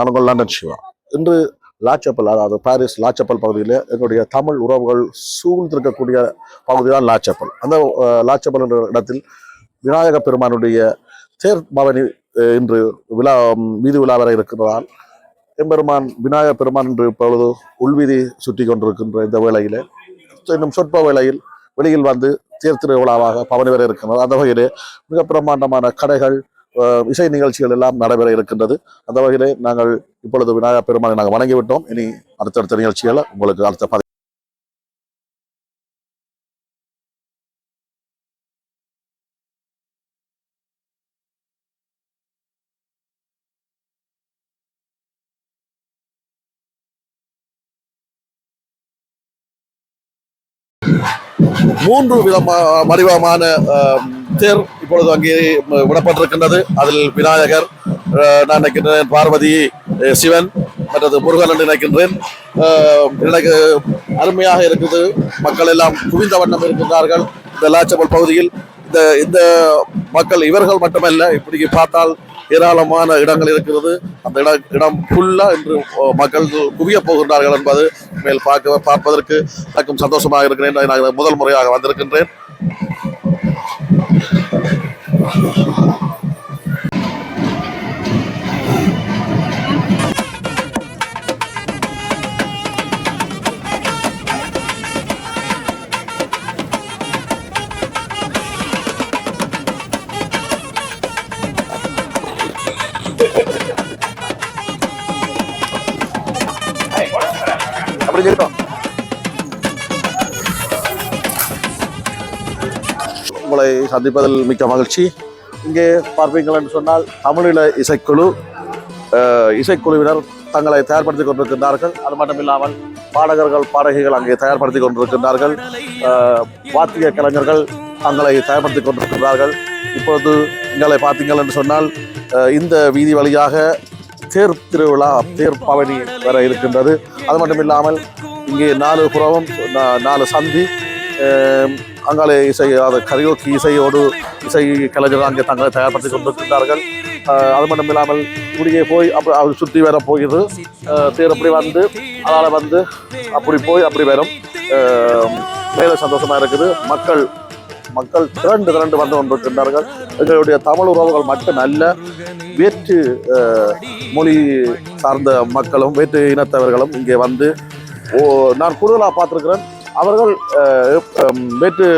நான் உங்கள் லண்டன் சிவா இன்று லாச்சப்பல் அதாவது பாரிஸ் லாச்சப்பல் பகுதியில் எங்களுடைய தமிழ் உறவுகள் சூழ்ந்திருக்கக்கூடிய பகுதி தான் லாச்சப்பல் அந்த லாச்சப்பல் என்ற இடத்தில் விநாயக பெருமானுடைய தேர் பவனி இன்று விழா வீதி விழா வர இருக்கிறதால் எம்பெருமான் விநாயக பெருமான் என்று இப்பொழுது உள்வீதி சுற்றி கொண்டிருக்கின்ற இந்த வேளையில் இன்னும் சொற்ப வேளையில் வெளியில் வந்து தேர் திருவிழாவாக பவனி வர இருக்கின்றது. அந்த வகையிலே மிக பிரம்மாண்டமான கடைகள் இசை நிகழ்ச்சிகள் எல்லாம் நடைபெற இருக்கின்றது. அந்த வகையிலே நாங்கள் இப்பொழுது விநாயகர் பெருமானை நாங்கள் வணங்கிவிட்டோம். இனி அடுத்தடுத்த நிகழ்ச்சிகளை உங்களுக்கு அடுத்த பதவி மூன்று விதமா வடிவமான அஹ், தேர் இப்பொழுது அங்கே விடப்பட்டிருக்கின்றது. அதில் விநாயகர் நான் நினைக்கின்றேன் பார்வதி சிவன் மற்றது முருகன் என்று நினைக்கின்றேன். எனக்கு அருமையாக இருக்குது. மக்கள் எல்லாம் குவிந்த வண்ணம் இருக்கின்றார்கள். இந்த லாச்சபல் பகுதியில் இந்த இந்த மக்கள் இவர்கள் மட்டுமல்ல இப்படி பார்த்தால் ஏராளமான இடங்கள் இருக்கிறது. அந்த இட இடம் ஃபுல்லா இன்று மக்கள் குவிய போகின்றார்கள் என்பது மேல் பார்க்க பார்ப்பதற்கு எனக்கும் சந்தோஷமாக இருக்கிறேன். நான் முதல் முறையாக வந்திருக்கின்றேன். அப்படி இருக்கோம் உங்களை சந்திப்பதில் மிக்க மகிழ்ச்சி. இங்கே பார்ப்பீங்கள் என்று சொன்னால் தமிழீழ இசைக்குழு இசைக்குழுவினர் தங்களை தயார்படுத்திக் கொண்டிருக்கின்றார்கள். அது மட்டும் இல்லாமல் பாடகர்கள் பாடகிகள் அங்கே தயார்படுத்திக் கொண்டிருக்கின்றார்கள். வாத்திய கலைஞர்கள் தங்களை தயார்படுத்திக் கொண்டிருக்கின்றார்கள். இப்பொழுது எங்களை பார்த்தீங்கள் என்று சொன்னால் இந்த வீதி வழியாக தேர் திருவிழா தேர் பவனி வர இருக்கின்றது. அது மட்டும் இல்லாமல் இங்கே நாலு புறமும் நாலு சந்தி அங்காலே இசை அது கரையோக்கி இசையோடு இசை கலைஞர் அங்கே தங்களை தயார்படுத்தி கொண்டிருக்கின்றார்கள். அது மட்டும் இல்லாமல் இப்படியே போய் அப்படி அது சுற்றி வர போகிறது தேர் அப்படி வந்து அதனால் வந்து அப்படி போய் அப்படி வரும். மேலே சந்தோஷமாக இருக்குது. மக்கள் மக்கள் திரண்டு திரண்டு வந்து கொண்டிருக்கின்றார்கள். எங்களுடைய தமிழ் உறவுகள் மட்டும் அல்ல வேற்று மொழி சார்ந்த மக்களும் வேற்று இனத்தவர்களும் இங்கே வந்து ஓ நான் கூடுதலாக பார்த்துருக்கிறேன். அவர்கள் வேற்று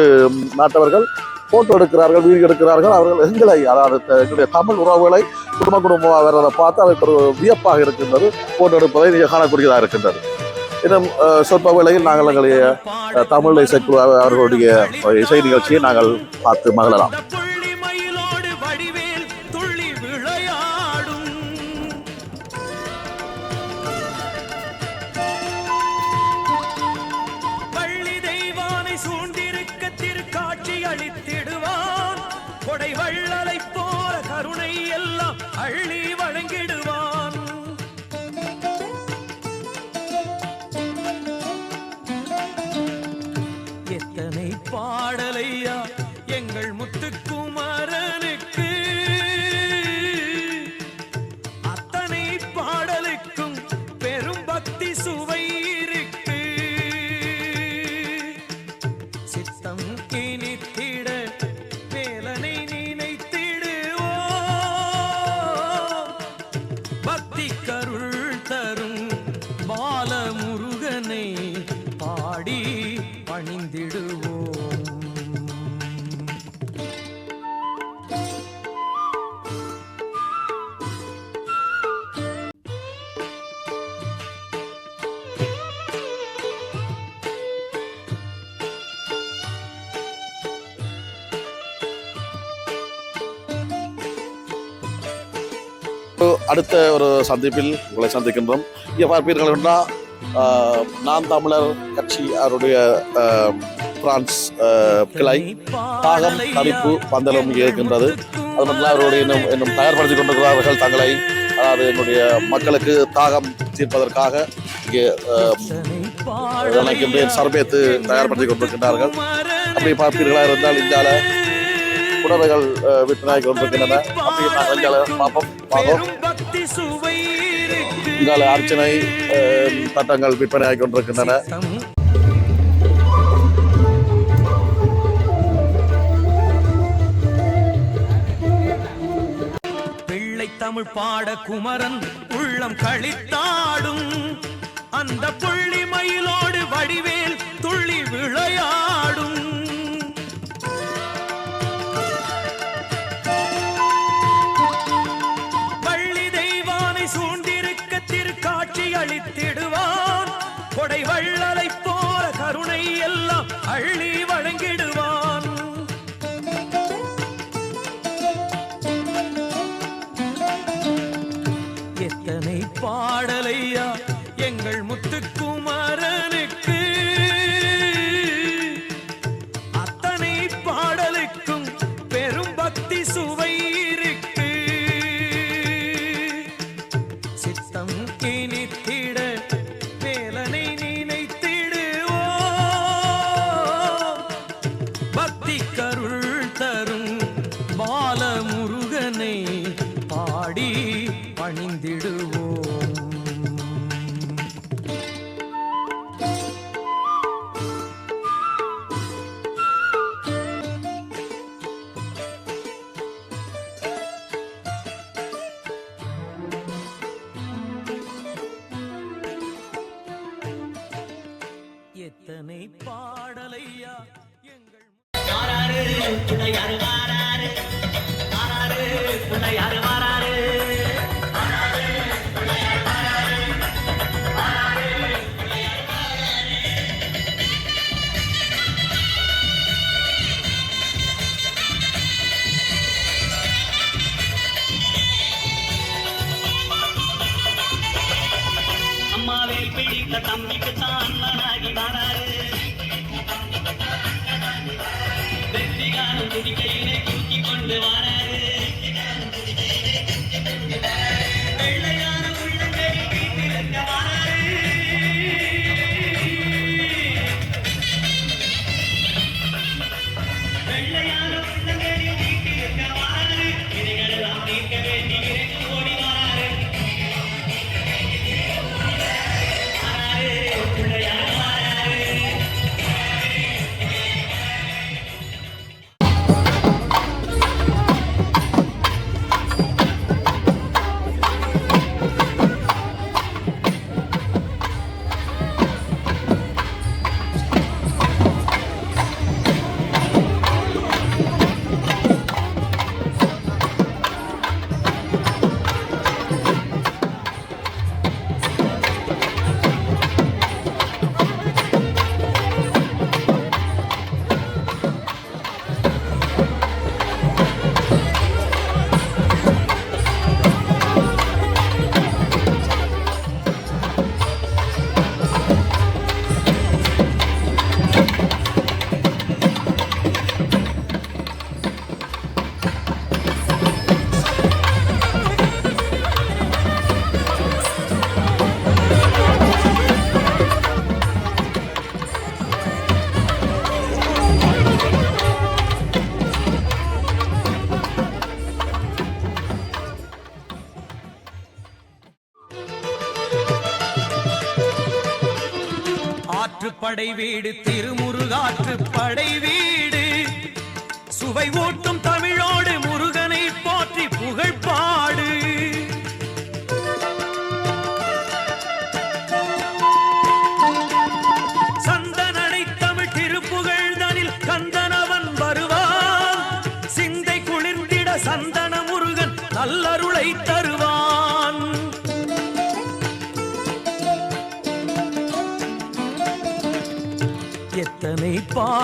நாட்டவர்கள் போட்டோ எடுக்கிறார்கள் வீடியோ எடுக்கிறார்கள். அவர்கள் எங்களை அதாவது எங்களுடைய தமிழ் உறவுகளை குடும்ப குடும்பமாக வர்றதை பார்த்து அதற்கு ஒரு வியப்பாக இருக்கின்றது. போட்டோ எடுப்பதை நீங்கள் காணக்கூடியதாக இருக்கின்றது. இன்னும் சொற்ப வேளையில் நாங்கள் எங்களுடைய தமிழ் இசைக்குழு அவர்களுடைய இசை நிகழ்ச்சியை நாங்கள் பார்த்து மகிழலாம். அடுத்த ஒரு சந்திப்பில் உங்களை சந்திக்கின்றோம். இங்கே பார்ப்பீர்கள் என்றால் ஆஹ், நாம் தமிழர் கட்சி அவருடைய பிரான்ஸ் கிளை தாகம் தவிப்பு பந்தலும் இருக்கின்றது. அது மட்டும் அவருடைய இன்னும் இன்னும் தயார்படுத்திக் கொண்டிருக்கிறார்கள் தங்களை. அதாவது என்னுடைய மக்களுக்கு தாகம் தீர்ப்பதற்காக இங்கே ஆஹ், சர்பேத்து தயார்படுத்திக் கொண்டிருக்கின்றார்கள். அப்படி பார்ப்பீர்களா இருந்தால் இந்தியாவில் உணவுகள் ஆஹ், விற்பனை கொண்டிருக்கின்றன அப்படி நாங்கள் பார்ப்போம் இங்கால அர்ச்சனை தட்டங்கள் விற்பனையாகி கொண்டிருக்கின்றன. தமிழ் பாட குமரன் உள்ளம் களித்தாடும். அந்த புள்ளி மயிலோடு வடிவேல் பால முருகனை பாடி பணிந்திடுவோம். ஆற்றுப்படை வீடு திருமுருகாற்று படை வீடு. சுவை ஊட்டும் தமிழோடு முருகனை போற்றி புகழ்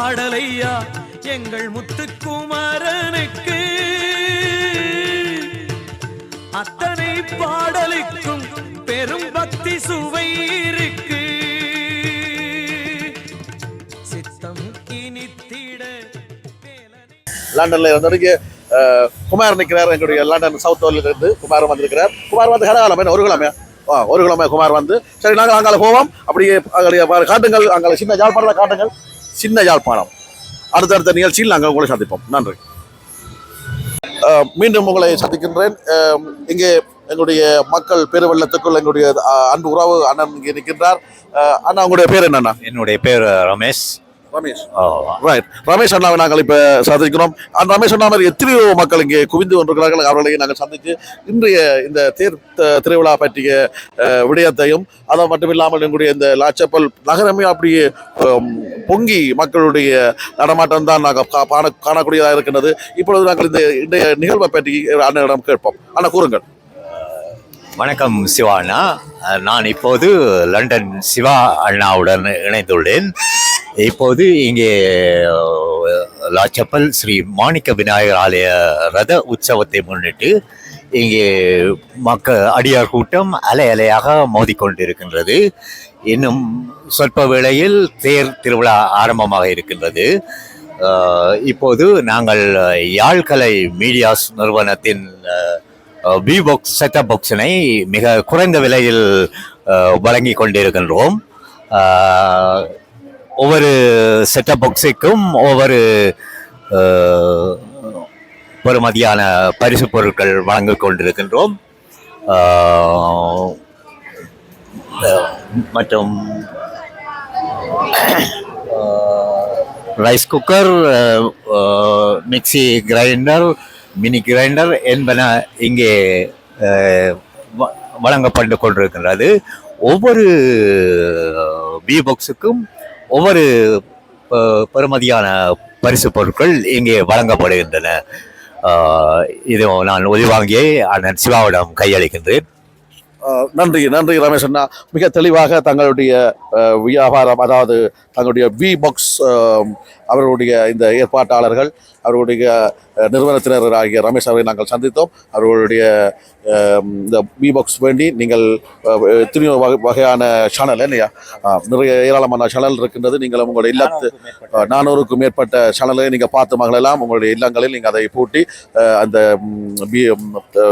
பாடலையா? எங்கள் முத்துக்குமாரனுக்கு. அத்தனை பாடலுக்கும் பெரும் பக்தி சுவை இருக்கு சித்தம் இனித்திட லண்டன்ல இருந்து இங்கே குமார் நிற்கிறார் எங்களுடைய லண்டன் சவுத் இருந்து குமார் வந்திருக்கிறார். குமார் வந்து கடகாலம் ஒரு கிழமையா ஆ ஒரு கிழமை குமார் வந்து. சரி நாங்கள் அங்கால போவோம். அப்படியே அங்கே காட்டுங்கள். அங்கே சின்ன யாழ்ப்பாணத்தில் காட்டுங்கள். சின்ன யாழ்ப்பாணம். அடுத்தடுத்த நிகழ்ச்சியில் நாங்கள் உங்களை சந்திப்போம். நன்றி. மீண்டும் உங்களை சந்திக்கின்றேன். இங்கே எங்களுடைய மக்கள் பெருவெள்ளத்துக்குள் எங்களுடைய அன்பு உறவு அண்ணன் இங்கே நிற்கின்றார். அண்ணா உங்களுடைய பேர் என்னண்ணா? என்னுடைய பேர் ரமேஷ். ரமேஷ். ரைட் ரமேஷ் அண்ணாவை நாங்கள் இப்போ சந்திக்கிறோம். அந்த ரமேஷ் அண்ணா மாதிரி எத்தனையோ மக்கள் இங்கே குவிந்து கொண்டிருக்கிறார்கள். அவர்களை நாங்கள் சந்தித்து இன்றைய இந்த தேர் திருவிழா பற்றிய விடயத்தையும் அது மட்டும் இல்லாமல் எங்களுடைய இந்த லாச்சப்பல் நகரமே அப்படியே பொங்கி மக்களுடைய நடமாட்டம் தான் நாங்கள் கா- காண காணக்கூடியதாக இருக்கின்றது. இப்பொழுது நாங்கள் இந்த இன்றைய நிகழ்வை பற்றி அண்ணனிடம் கேட்போம். அண்ணா கூறுங்கள். வணக்கம் சிவா அண்ணா. நான் இப்போது லண்டன் சிவா அண்ணாவுடன் இணைந்துள்ளேன். இப்போது இங்கே லாச்சப்பல் ஸ்ரீ மாணிக்க விநாயகர் ஆலய ரத உற்சவத்தை முன்னிட்டு இங்கே மக்க அடியார் கூட்டம் அலை அலையாக மோதிக்கொண்டிருக்கின்றது. இன்னும் சொற்ப வேளையில் தேர் திருவிழா ஆரம்பமாக இருக்கின்றது. இப்போது நாங்கள் யாழ்கலை மீடியாஸ் நிறுவனத்தின் பி பாக்ஸ் செட்டப் பாக்ஸினை மிக குறைந்த விலையில் வழங்கி கொண்டிருக்கின்றோம். ஒவ்வொரு செட்டப் பாக்ஸுக்கும் ஒவ்வொரு பெருமதியான பரிசு பொருட்கள் வழங்கிக் கொண்டிருக்கின்றோம். மற்றும் rice cooker mixie grinder mini grinder என்பன இங்கே வ- வழங்கப்பட்டு கொண்டிருக்கின்றது. ஒவ்வொரு பி பாக்ஸுக்கும் ஒவ்வொரு பெருமதியான பெறுமதியான பரிசு பொருட்கள் இங்கே வழங்கப்படுகின்றன. இது நான் ஒளிவாங்கியை அண்ணன் சிவாவிடம் கையளிக்கின்றேன். நன்றி நன்றி ரமேஷ் அண்ணா. மிக தெளிவாக தங்களுடைய வியாபாரம் அதாவது தங்களுடைய வி பாக்ஸ் அவர்களுடைய இந்த ஏற்பாட்டாளர்கள் அவர்களுடைய நிறுவனத்தினர் ஆகிய ரமேஷ் அவரை நாங்கள் சந்தித்தோம். அவர்களுடைய இந்த பி பாக்ஸ் வேண்டி நீங்கள் அஹ், எத்தனையோ வகை வகையான சேனல் இல்லையா? நிறைய ஏராளமான சேனல் இருக்கின்றது. நீங்கள் உங்களுடைய இல்லத்து நானூறுக்கும் மேற்பட்ட சேனலை நீங்கள் பார்த்து மகளெல்லாம் உங்களுடைய இல்லங்களில் நீங்கள் அதை பூட்டி அந்த பி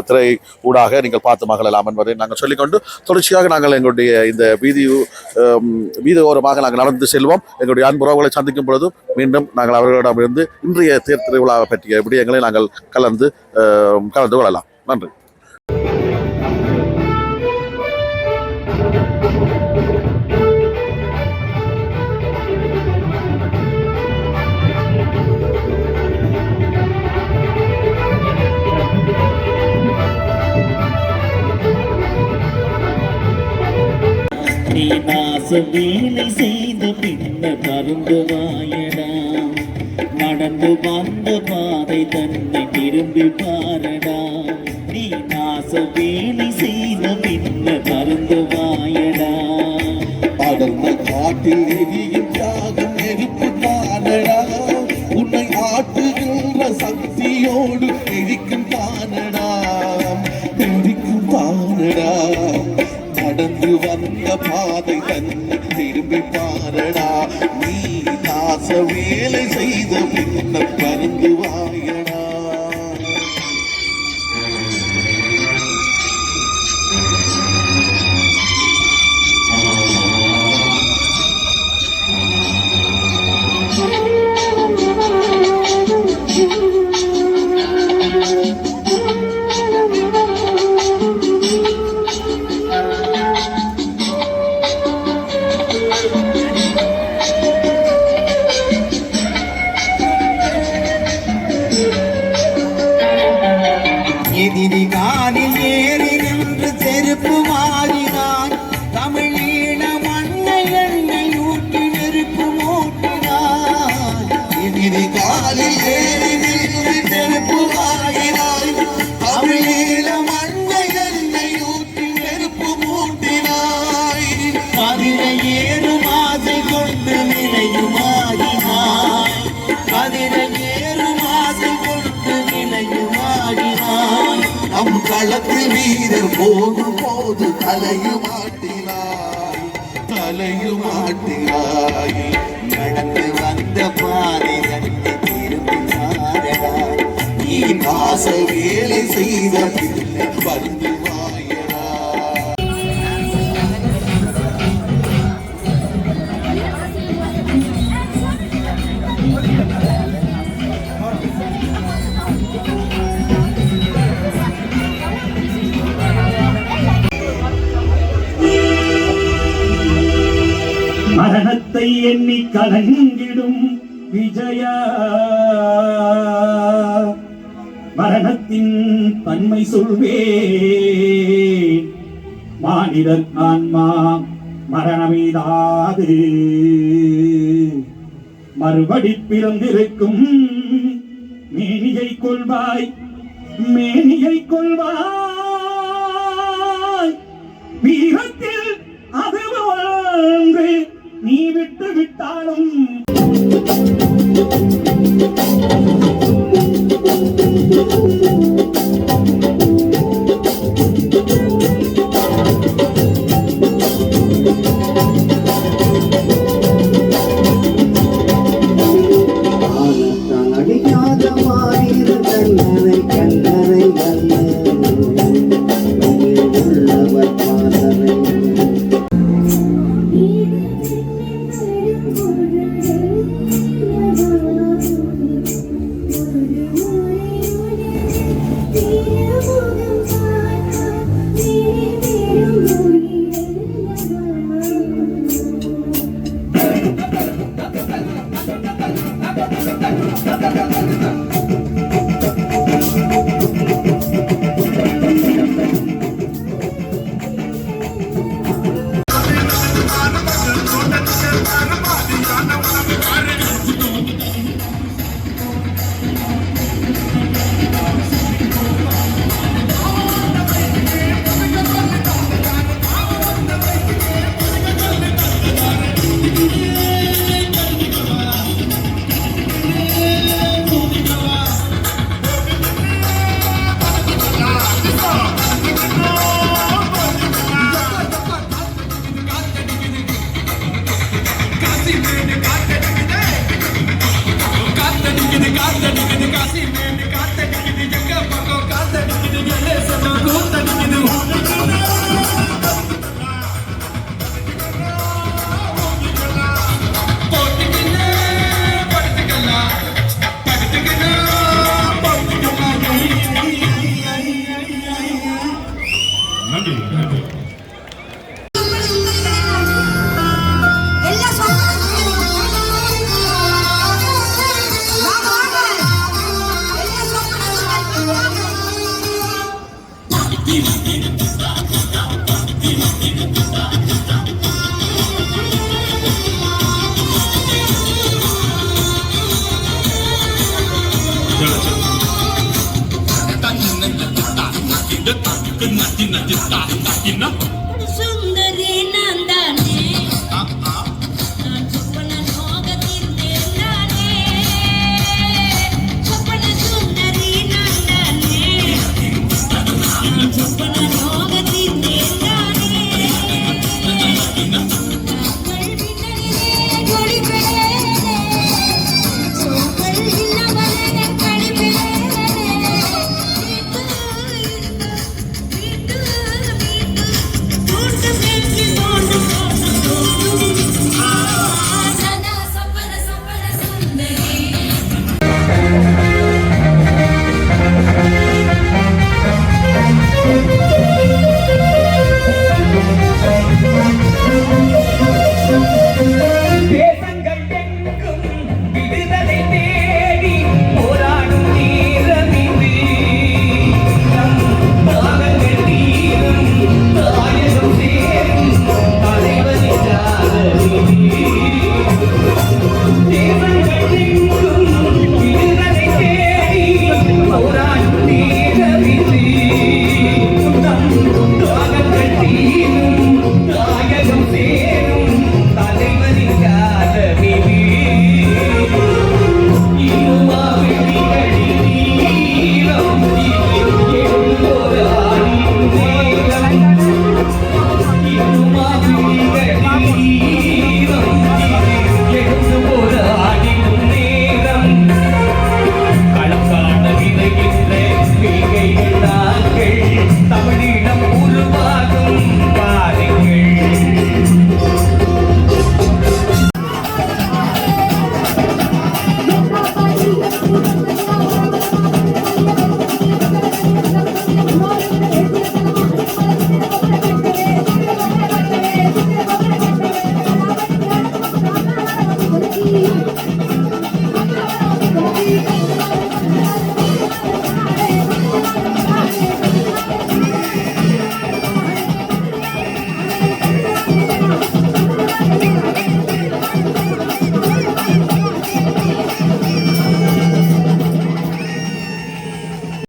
திரை ஊடாக நீங்கள் பார்த்து மகளெல்லாம் என்பதை நாங்கள் சொல்லிக்கொண்டு தொடர்ச்சியாக நாங்கள் எங்களுடைய இந்த வீதி வீதியோரமாக வீதி ஓரமாக நாங்கள் நடந்து செல்வோம். எங்களுடைய அன்புறவுகளை சந்திக்கும் பொழுது மீண்டும் நாங்கள் அவர்களிடமிருந்து இன்றைய தேர் திருவிழாவை பற்றிய விடயங்களை நாங்கள் கலந்து கலந்து கொள்ளலாம். நன்றி. நீ நாச வேலை செய்த பின்ன பருந்து வாயடா. நடந்து வந்த பாதை தன்னை திரும்பி பாரடா. நீ நாச வேலை செய்த பின்ன மருந்து வாயடா. அடர்ந்த காட்டில் எரியும் தியாகம் நெருப்பு தானடா உன்னை ஆட்டுகின்ற சக்தியோடு எரிக்கும் தானடா எரிக்கும் தானடா நடந்து வந்த பாதை தன்னை திரும்பி பாரடா. நாச செய்த பின்னர் பருந்து 你的 đi! நீரில் வீரர் போகும் போது தலையும் ஆட்டினாய் தலையும் ஆட்டினாய் நடந்து வந்த பாதை நடந்து திரும்பினாரடா நீ நாச வேலை செய்த பிள்ளை மரணத்தை எண்ணி கலங்கிடும் விஜயா. மரணத்தின் தன்மை சொல்வேன். மானிடர் ஆன்மா மரணமீதாது. மறுபடி பிறந்திருக்கும் மேனியை கொள்வாய் மேனியை கொள்வாய். வீரத்தில் அது வாழ்ந்து நீ விட்டு விட்டாலும். அடிக்காத மாறிரு